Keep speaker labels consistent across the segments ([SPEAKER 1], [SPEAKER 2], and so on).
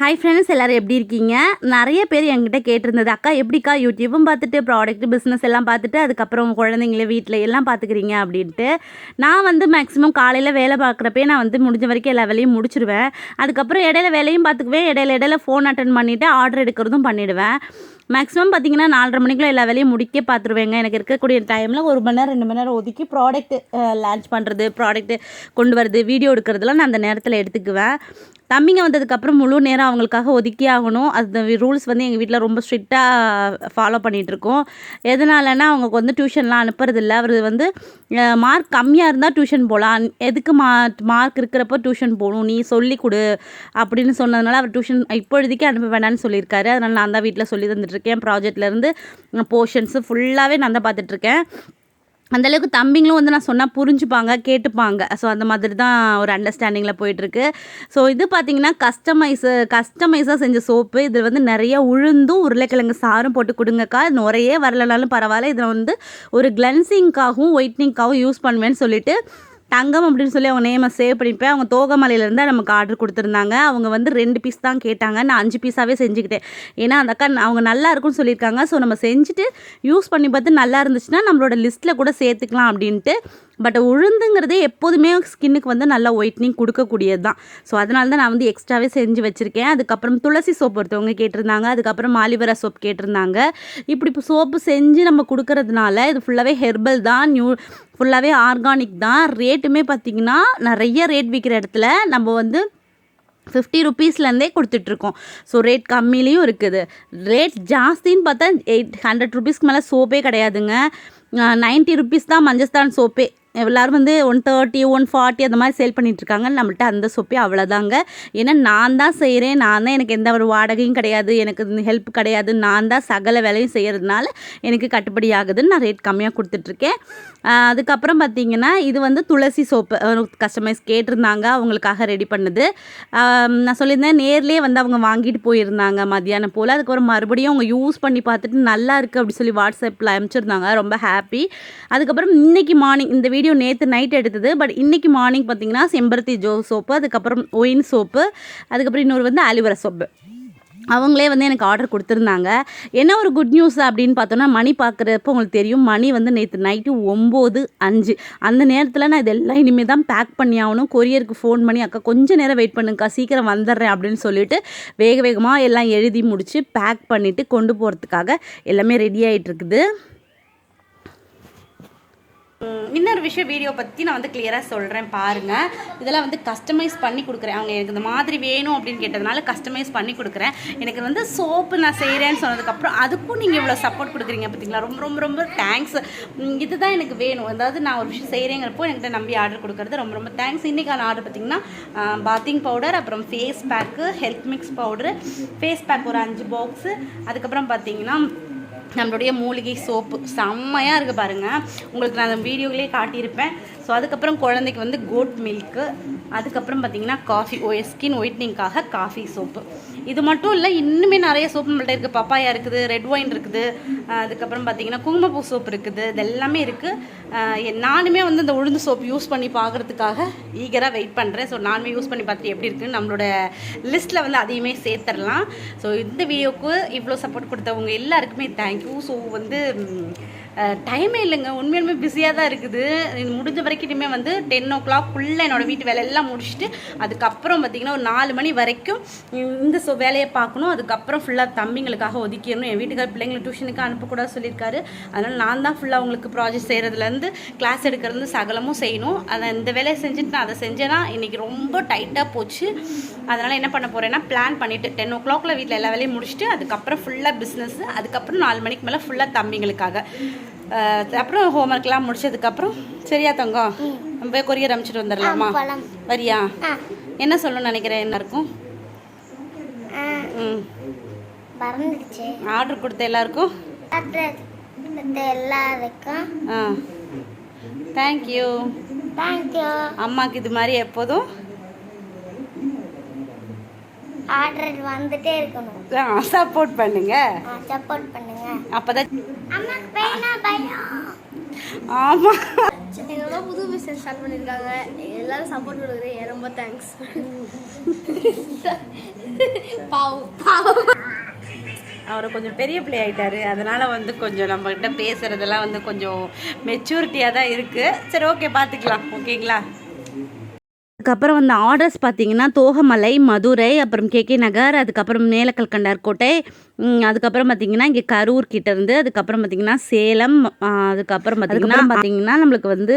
[SPEAKER 1] Hi friends எல்லோரும் எப்படி இருக்கீங்க? நிறைய பேர் என்கிட்ட கேட்டிருந்தது அக்கா எப்படிக்கா யூடியூப்பும் பார்த்துட்டு ப்ராடக்ட் பிஸ்னஸ் எல்லாம் பார்த்துட்டு அதுக்கப்புறம் குழந்தைங்கள வீட்டில் எல்லாம் பார்த்துக்கிறீங்க? அப்படின்ட்டு. நான் வந்து மேக்ஸிமம் காலையில் வேலை பார்க்குறப்பே நான் வந்து முடிஞ்ச வரைக்கும் எல்லா வேலையும் முடிச்சிடுவேன் அதுக்கப்புறம் இடையில வேலையும் பார்த்துக்குவேன். இடையில இடையில ஃபோன் அட்டன் பண்ணிவிட்டு ஆர்டர் எடுக்கிறதும் பண்ணிவிடுவேன் மேக்ஸிமம் பார்த்தீங்கன்னா நாலரை மணிக்குள்ள எல்லா வேலையும் முடிக்க பார்த்துருவேங்க. எனக்கு இருக்கக்கூடிய டைமில் ஒரு மணி நேரம் ரெண்டு மணி நேரம் ஒதுக்கி ப்ராடக்ட் லான்ச் பண்ணுறது ப்ராடக்ட் கொண்டு வரது வீடியோ எடுக்கிறதுலாம் நான் அந்த நேரத்தில் எடுத்துக்குவேன். தம்பிங்க வந்ததுக்கப்புறம் முழு நேரம் அவங்களுக்காக ஒதுக்கி ஆகணும். அந்த ரூல்ஸ் வந்து எங்கள் வீட்டில் ரொம்ப ஸ்ட்ரிக்டாக ஃபாலோ பண்ணிகிட்ருக்கோம் எதனாலன்னா அவங்க வந்து டியூஷன்லாம் அனுப்புறதில்ல. அவர் வந்து மார்க் கம்மியாக இருந்தால் டியூஷன் போகலாம் எதுக்கு மா மார்க் இருக்கிறப்போ டியூஷன் போகணும்? நீ சொல்லி கொடு அப்படின்னு சொன்னதுனால அவர் டியூஷன் இப்பொழுதுக்கே அனுப்ப வேண்டாம்னு சொல்லியிருக்காரு. அதனால் நான் தான் வீட்டில் சொல்லி தந்துட்டுருக்கேன். ப்ராஜெக்ட்லேருந்து போர்ஷன்ஸு ஃபுல்லாகவே நான் தான் பார்த்துட்ருக்கேன் அந்தளவுக்கு தம்பிங்களும் வந்து நான் சொன்னால் புரிஞ்சுப்பாங்க கேட்டுப்பாங்க. ஸோ அந்த மாதிரி தான் ஒரு அண்டர்ஸ்டாண்டிங்கில் போயிட்டுருக்கு. ஸோ இது பார்த்திங்கன்னா கஸ்டமைஸு கஸ்டமைஸாக செஞ்ச சோப்பு இதில் வந்து நிறைய உளுந்தும் உருளைக்கிழங்கு சாரும் போட்டு கொடுங்கக்கா. நுரையே வரலனாலும் பரவாயில்ல. இதில் வந்து ஒரு கிளென்சிங்காகவும் ஒயிட்னிங்காகவும் யூஸ் பண்ணுவேன்னு சொல்லிட்டு தங்கம் அப்படின்னு சொல்லி அவங்க நேமை சேவ் பண்ணிப்பேன். அவங்க தோகமலையிலேருந்து நமக்கு ஆர்டர் கொடுத்துருந்தாங்க. அவங்க வந்து ரெண்டு பீஸ் தான் கேட்டாங்க. நான் அஞ்சு பீஸாகவே செஞ்சுக்கிட்டேன். ஏன்னா அந்த அக்கா அவங்க நல்லா இருக்கும்னு சொல்லியிருக்காங்க. ஸோ நம்ம செஞ்சுட்டு யூஸ் பண்ணி பார்த்து நல்லா இருந்துச்சுன்னா நம்மளோட லிஸ்ட்டில் கூட சேர்த்துக்கலாம் அப்படின்ட்டு பட் உளுந்துங்கிறதே எப்போதுமே ஸ்கின்னுக்கு வந்து நல்லா ஒயிட்னிங் கொடுக்கக்கூடியது தான் ஸோ அதனால தான் நான் வந்து எக்ஸ்ட்ராவே செஞ்சு வச்சுருக்கேன். அதுக்கப்புறம் துளசி சோப் ஒருத்தவங்க கேட்டிருந்தாங்க. அதுக்கப்புறம் மாலிவரா சோப் கேட்டிருந்தாங்க. இப்படி இப்போ சோப்பு செஞ்சு நம்ம கொடுக்கறதுனால இது ஃபுல்லாகவே ஹெர்பல் தான் நியூ ஃபுல்லாகவே ஆர்கானிக் தான். ரேட்டுமே பார்த்திங்கன்னா நிறைய ரேட் விற்கிற இடத்துல நம்ம வந்து ஃபிஃப்டி ருபீஸ்லேருந்தே கொடுத்துட்ருக்கோம். ஸோ ரேட் கம்மிலையும் இருக்குது. ரேட் ஜாஸ்தின்னு பார்த்தா எயிட் ஹண்ட்ரட் ருபீஸ்க்கு மேலே சோப்பே கிடையாதுங்க. நைன்ட்டி ருபீஸ் தான் மஞ்சஸ்தான் சோப்பே. எல்லோரும் வந்து ஒன் தேர்ட்டி ஒன் ஃபார்ட்டி அந்த மாதிரி சேல் பண்ணிகிட்ருக்காங்க நம்மள்ட்ட அந்த சொப்பே அவ்வளோதாங்க ஏன்னா நான் தான் செய்கிறேன் நான் தான் எனக்கு எந்த ஒரு வாடகையும் கிடையாது. எனக்கு ஹெல்ப் கிடையாது. நான் தான் சகல வேலையும் செய்கிறதுனால எனக்கு கட்டுப்படி ஆகுதுன்னு நான் ரேட் கம்மியாக கொடுத்துட்ருக்கேன் அதுக்கப்புறம் பார்த்திங்கன்னா இது வந்து துளசி சோப்பு. கஸ்டமைஸ் கேட்டிருந்தாங்க அவங்களுக்காக ரெடி பண்ணுது. நான் சொல்லியிருந்தேன் நேர்லேயே வந்து அவங்க வாங்கிட்டு போயிருந்தாங்க மதியானம் போல். அதுக்கப்புறம் மறுபடியும் அவங்க யூஸ் பண்ணி பார்த்துட்டு நல்லா இருக்குது அப்படி சொல்லி வாட்ஸ்அப்பில் அனுப்பிச்சிருந்தாங்க. ரொம்ப ஹாப்பி அதுக்கப்புறம் இன்றைக்கி மார்னிங் இந்த வீடியோ நேற்று நைட் எடுத்தது. பட் இன்றைக்கி மார்னிங் பார்த்திங்கன்னா செம்பருத்தி ஜோ சோப்பு அதுக்கப்புறம் ஒயின் சோப்பு அதுக்கப்புறம் இன்னொரு வந்து அலிவர சோப்பு அவங்களே வந்து எனக்கு ஆர்டர் கொடுத்துருந்தாங்க. என்ன ஒரு குட் நியூஸ் அப்படின்னு பார்த்தோன்னா மணி பார்க்குறப்ப உங்களுக்கு தெரியும் மணி வந்து நேற்று நைட்டு ஒம்பது அஞ்சு. அந்த நேரத்தில் நான் இதெல்லாம் இனிமேல் தான் பேக் பண்ணி ஆகணும். கொரியருக்கு ஃபோன் பண்ணி அக்கா கொஞ்சம் நேரம் வெயிட் பண்ணுங்கக்கா சீக்கிரம் வந்துடுறேன் அப்படின்னு சொல்லிட்டு வேக வேகமாக எல்லாம் எழுதி முடித்து பேக் பண்ணிவிட்டு கொண்டு போகிறதுக்காக எல்லாமே ரெடி ஆகிட்டு இருக்குது. இன்னொரு விஷயம் வீடியோ பற்றி நான் வந்து கிளியராக சொல்கிறேன் பாருங்கள் இதெல்லாம் வந்து கஸ்டமைஸ் பண்ணி கொடுக்குறேன். அவங்க எனக்கு இந்த மாதிரி வேணும் அப்படின்னு கேட்டதுனால கஸ்டமைஸ் பண்ணி கொடுக்குறேன். எனக்கு வந்து சோப்பு நான் செய்கிறேன்னு சொன்னதுக்கப்புறம் அதுக்கும் நீங்கள் இவ்வளோ சப்போர்ட் கொடுக்குறீங்க பார்த்தீங்களா ரொம்ப ரொம்ப ரொம்ப தேங்க்ஸ் இதுதான் எனக்கு வேணும். அதாவது நான் ஒரு விஷயம் செய்கிறேங்கிறப்போ என்கிட்ட நம்பி ஆர்டர் கொடுக்குறது ரொம்ப ரொம்ப தேங்க்ஸ் இன்றைக்கான ஆர்டர் பார்த்திங்கன்னா பாத்திங் பவுடர் அப்புறம் face pack health mix powder face pack ஒரு அஞ்சு பாக்ஸு அதுக்கப்புறம் பார்த்திங்கன்னா நம்மளுடைய மூலிகை சோப்பு. செம்மையாக இருக்குது பாருங்கள் உங்களுக்கு நான் அந்த வீடியோவிலே காட்டியிருப்பேன். ஸோ அதுக்கப்புறம் குழந்தைக்கு வந்து கோட் மில்க்கு அதுக்கப்புறம் பார்த்தீங்கன்னா காஃபி ஓ ஸ்கின் ஒயிட்னிங்காக காஃபி சோப்பு இது மட்டும் இல்லை இன்னுமே நிறைய சோப்பு நம்மள்ட்ட இருக்குது பப்பாயா இருக்குது ரெட் ஒயின் இருக்குது. அதுக்கப்புறம் பார்த்திங்கன்னா குங்குமப்பூ சோப்பு இருக்குது. இது எல்லாமே இருக்குது நானுமே வந்து இந்த உளுந்து சோப்பு யூஸ் பண்ணி பார்க்குறதுக்காக ஈகராக வெயிட் பண்ணுறேன் ஸோ நானுமே யூஸ் பண்ணி பார்த்துட்டு எப்படி இருக்குன்னு நம்மளோட லிஸ்ட்டில் வந்து அதையுமே சேர்த்துடலாம் ஸோ இந்த வீடியோவுக்கு இவ்வளோ சப்போர்ட் கொடுத்தவங்க எல்லாருக்குமே தேங்க்யூ ஸோ வந்து டைமே இல்லைங்க. உண்மையுமே பிஸியாக தான் இருக்குது. முடிஞ்ச வரைக்கும் இனிமேல் வந்து டென் ஓ கிளாக் ஃபுல்லாக என்னோடய வீட்டு வேலையெல்லாம் முடிச்சுட்டு அதுக்கப்புறம் பார்த்திங்கன்னா ஒரு நாலு மணி வரைக்கும் இந்த ஸோ வேலையை பார்க்கணும். அதுக்கப்புறம் ஃபுல்லாக தம்பிங்களுக்காக ஒதுக்கிடணும். என் வீட்டுக்கார பிள்ளைங்களை டியூஷனுக்கு அனுப்பக்கூடாது சொல்லியிருக்காரு. அதனால் நான் தான் ஃபுல்லாக அவங்களுக்கு ப்ராஜெக்ட் செய்கிறதுலேருந்து கிளாஸ் எடுக்கிறது சகலமும் செய்யணும். அதை இந்த வேலையை செஞ்சுட்டு நான் அதை செஞ்சேன்னா இன்றைக்கி ரொம்ப டைட்டாக போச்சு. அதனால் என்ன பண்ண போகிறேன்னா பிளான் பண்ணிவிட்டு டென் ஓ கிளாக்கில் வீட்டில் எல்லா வேலையும் முடிச்சுட்டு அதுக்கப்புறம் ஃபுல்லாக பிஸ்னஸ் அதுக்கப்புறம் நாலு மணிக்கு மேலே ஃபுல்லாக தம்பிங்களுக்காக. அப்புறம் ஹோம்ஒர்க்லாம் முடிச்சதுக்கப்புறம் சரியா தங்கம் நம்ம போய் கொரியர் அனுப்பிச்சிட்டு வந்துடலாமா வரியா? என்ன சொல்லணும்னு நினைக்கிறேன்? என்ன இருக்கும்? ம். ஆர்டர் கொடுத்த எல்லாருக்கும்?
[SPEAKER 2] எல்லாருக்கும்.
[SPEAKER 1] ஆ. தேங்க்யூ
[SPEAKER 2] தேங்க்யூ
[SPEAKER 1] அம்மாவுக்கு இது மாதிரி எப்போதும்
[SPEAKER 2] ஆர்டர் வந்துட்டே இருக்கணும்.
[SPEAKER 1] சப்போர்ட் பண்ணுங்க.
[SPEAKER 2] சப்போர்ட் பண்ணுங்க.
[SPEAKER 1] அப்பதான்
[SPEAKER 2] அம்மாக்கு பையனா பயம்
[SPEAKER 1] ஆமாம்
[SPEAKER 3] எங்கள் அம்மா புது பிஸ்னஸ் ஸ்டார்ட் பண்ணியிருக்காங்க எல்லாரும் சப்போர்ட் கொடுக்குறேன் ரொம்ப தேங்க்ஸ் பாவம் பாவம்.
[SPEAKER 1] அவர் கொஞ்சம் பெரிய பிள்ளை ஆயிட்டாரு. அதனால வந்து கொஞ்சம் நம்மகிட்ட பேசுறதெல்லாம் வந்து கொஞ்சம் மெச்சூரிட்டியாக தான் இருக்குது சரி ஓகே பார்த்துக்கலாம் ஓகேங்களா அதுக்கப்புறம் வந்து ஆர்டர்ஸ் பார்த்தீங்கன்னா தோகமலை மதுரை அப்புறம் கேகே நகர் அதுக்கப்புறம் மேலக்கல்கண்டார் கோட்டை அதுக்கப்புறம் பார்த்தீங்கன்னா இங்கே கரூர் கிட்ட இருந்து அதுக்கப்புறம் பார்த்தீங்கன்னா சேலம் அதுக்கப்புறம் பார்த்தீங்கன்னா பார்த்தீங்கன்னா நம்மளுக்கு வந்து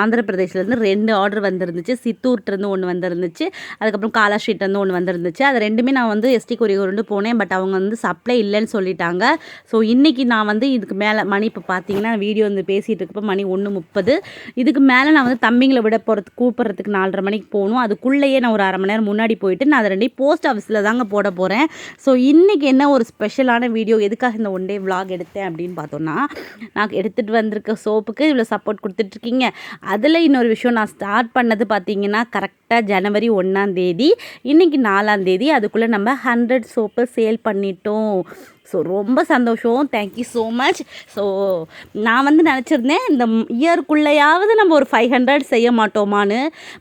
[SPEAKER 1] ஆந்திர பிரதேஷ்லேருந்து ரெண்டு ஆர்டர் வந்திருந்துச்சு. சித்தூர்லேருந்து ஒன்று வந்திருந்துச்சு. அதுக்கப்புறம் காலாஸ்ட்ரீட்லேருந்து ஒன்று வந்திருந்துச்சு. அது ரெண்டுமே நான் வந்து எஸ்டி கொரியர் போனேன். பட் அவங்க வந்து சப்ளை இல்லைன்னு சொல்லிட்டாங்க. ஸோ இன்றைக்கி நான் வந்து இதுக்கு மேலே மணி இப்போ பார்த்தீங்கன்னா வீடியோ வந்து பேசிகிட்டு இருக்கப்போ மணி ஒன்று முப்பது. இதுக்கு மேலே நான் வந்து தம்பிங்களை விட போகிறதுக்கு கூப்பிட்றதுக்கு நாலரை மணிக்கு போகணும். அதுக்குள்ளேயே நான் ஒரு அரை மணி நேரம் முன்னாடி போயிட்டு நான் அதை ரெண்டையும் போஸ்ட் ஆஃபீஸில் தாங்க போட போகிறேன் ஸோ இன்றைக்கி என்ன ஒரு ஸ்பெஷலான வீடியோ எதுக்காக இந்த ஒன் டே விளாக் எடுத்தேன் அப்படின்னு பார்த்தோன்னா நான் எடுத்துகிட்டு வந்திருக்க சோப்புக்கு இவ்வளோ சப்போர்ட் கொடுத்துட்ருக்கீங்க அதில் இன்னொரு விஷயம் நான் ஸ்டார்ட் பண்ணது பார்த்தீங்கன்னா கரெக்டாக ஜனவரி ஒன்றாம் தேதி இன்றைக்கி நாலாம் தேதி அதுக்குள்ளே நம்ம ஹண்ட்ரட் சோப்பு சேல் பண்ணிட்டோம். ஸோ ரொம்ப சந்தோஷம். தேங்க்யூ ஸோ மச் ஸோ நான் வந்து நினச்சிருந்தேன் இந்த இயர்க்குள்ளேயாவது நம்ம ஒரு ஃபைவ் ஹண்ட்ரட் செய்ய மாட்டோமான்னு.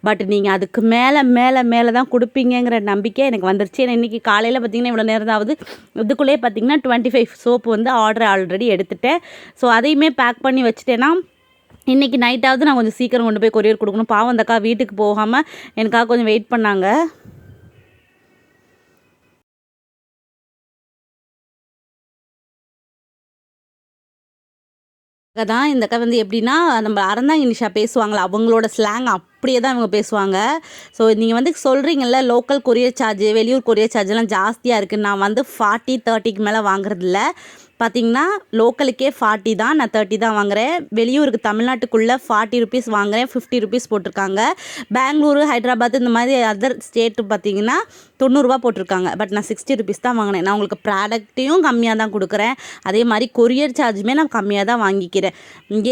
[SPEAKER 1] பட் நீங்கள் அதுக்கு மேலே மேலே மேலே தான் கொடுப்பீங்கங்கிற நம்பிக்கை எனக்கு வந்துருச்சு. ஏன்னா இன்றைக்கி காலையில் பார்த்தீங்கன்னா இவ்வளோ நேரம் தான் ஆகுது இதுக்குள்ளேயே பார்த்தீங்கன்னா டுவெண்ட்டி ஃபைவ் சோப்பு வந்து ஆர்டர் ஆல்ரெடி எடுத்துட்டேன். ஸோ அதையுமே பேக் பண்ணி வச்சுட்டேன்னா இன்றைக்கி நைட்டாவது நான் கொஞ்சம் சீக்கிரம் கொண்டு போய் கொரியர் கொடுக்கணும். பாவம் அந்தக்கா வீட்டுக்கு போகாமல் எனக்காக கொஞ்சம் வெயிட் பண்ணாங்க. தான் இந்த அக்கா வந்து எப்படின்னா நம்ம அறந்தாங்க நிஷா பேசுவாங்களா அவங்களோட ஸ்லாங் அப்படியே தான் இவங்க பேசுவாங்க. ஸோ நீங்கள் வந்து சொல்கிறீங்கல்ல லோக்கல் கொரியர் சார்ஜ் வெளியூர் கொரியர் சார்ஜ்லாம் ஜாஸ்தியாக இருக்குது நான் வந்து ஃபார்ட்டி தேர்ட்டிக்கு மேலே வாங்குறதில்ல. பார்த்தீங்கன்னா லோக்கலுக்கே ஃபார்ட்டி தான் நான் தேர்ட்டி தான் வாங்குகிறேன் வெளியூருக்கு தமிழ்நாட்டுக்குள்ளே ஃபார்ட்டி ருபீஸ் வாங்குறேன் ஃபிஃப்டி ருபீஸ் போட்டிருக்காங்க. பெங்களூரு ஹைதராபாத் இந்த மாதிரி அதர் ஸ்டேட்டு பார்த்தீங்கன்னா தொண்ணூறுரூவா போட்டிருக்காங்க. பட் நான் சிக்ஸ்டி ருபீஸ் தான் வாங்கினேன் நான் உங்களுக்கு ப்ராடக்ட்டையும் கம்மியாக தான் கொடுக்குறேன். அதே மாதிரி கொரியர் சார்ஜுமே நான் கம்மியாக தான் வாங்கிக்கிறேன்.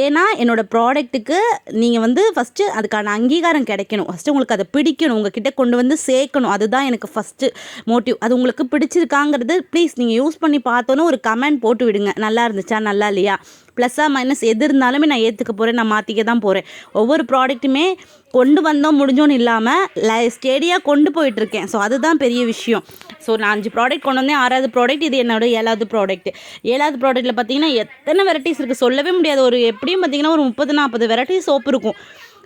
[SPEAKER 1] ஏன்னா என்னோடய ப்ராடக்ட்டுக்கு நீங்கள் வந்து ஃபஸ்ட்டு அதுக்கான அங்கீகாரம் கிடைக்கணும். ஃபஸ்ட்டு உங்களுக்கு அதை பிடிக்கணும். உங்ககிட்ட கொண்டு வந்து சேர்க்கணும். அதுதான் எனக்கு ஃபஸ்ட்டு மோட்டிவ் அது உங்களுக்கு பிடிச்சிருக்காங்கிறது ப்ளீஸ் நீங்கள் யூஸ் பண்ணி பார்த்தோன்னே ஒரு கமெண்ட் போட்டு விடுங்க. நல்லா இருந்துச்சா நல்லா இல்லையா? ப்ளஸ்ஸாக மைனஸ் எது இருந்தாலுமே நான் ஏற்றுக்க போகிறேன் நான் மாற்றிக்க தான் போகிறேன் ஒவ்வொரு ப்ராடக்ட்டுமே கொண்டு வந்தோம் முடிஞ்சோன்னு இல்லாமல் லை ஸ்டேடியாக கொண்டு போயிட்டுருக்கேன். ஸோ அதுதான் பெரிய விஷயம். ஸோ நான் அஞ்சு ப்ராடக்ட் கொண்டு வந்தேன் ஆறாவது ப்ராடக்ட் இது என்னோட ஏழாவது ப்ராடக்ட் ஏழாவது ப்ராடக்ட்டில் பார்த்தீங்கன்னா எத்தனை வெரைட்டிஸ் இருக்குது சொல்லவே முடியாது. ஒரு எப்படியும் பார்த்தீங்கன்னா ஒரு முப்பது நாற்பது வெரைட்டிஸ் சோப்பு இருக்கும்.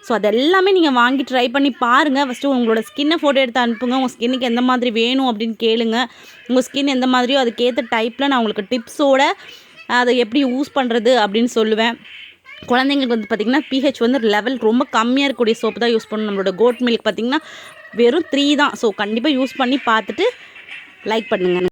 [SPEAKER 1] ஸோ அதெல்லாமே நீங்கள் வாங்கி ட்ரை பண்ணி பாருங்கள் ஃபஸ்ட்டு உங்களோட ஸ்கின்னை ஃபோட்டோ எடுத்து அனுப்புங்க. உங்கள் ஸ்கின்னுக்கு எந்த மாதிரி வேணும் அப்படின்னு கேளுங்க. உங்கள் ஸ்கின் எந்த மாதிரியோ அதுக்கேற்ற டைப்பில் நான் உங்களுக்கு டிப்ஸோட அதை எப்படி யூஸ் பண்ணுறது அப்படின்னு சொல்லுவேன். குழந்தைங்களுக்கு வந்து பார்த்திங்கன்னா பிஹெச் வந்து லெவல் ரொம்ப கம்மியாக இருக்கக்கூடிய சோப்பு தான் யூஸ் பண்ணணும். நம்மளோட கோட் மில்க் பார்த்திங்கன்னா வெறும் த்ரீ தான். ஸோ கண்டிப்பாக யூஸ் பண்ணி பார்த்துட்டு லைக் பண்ணுங்கள்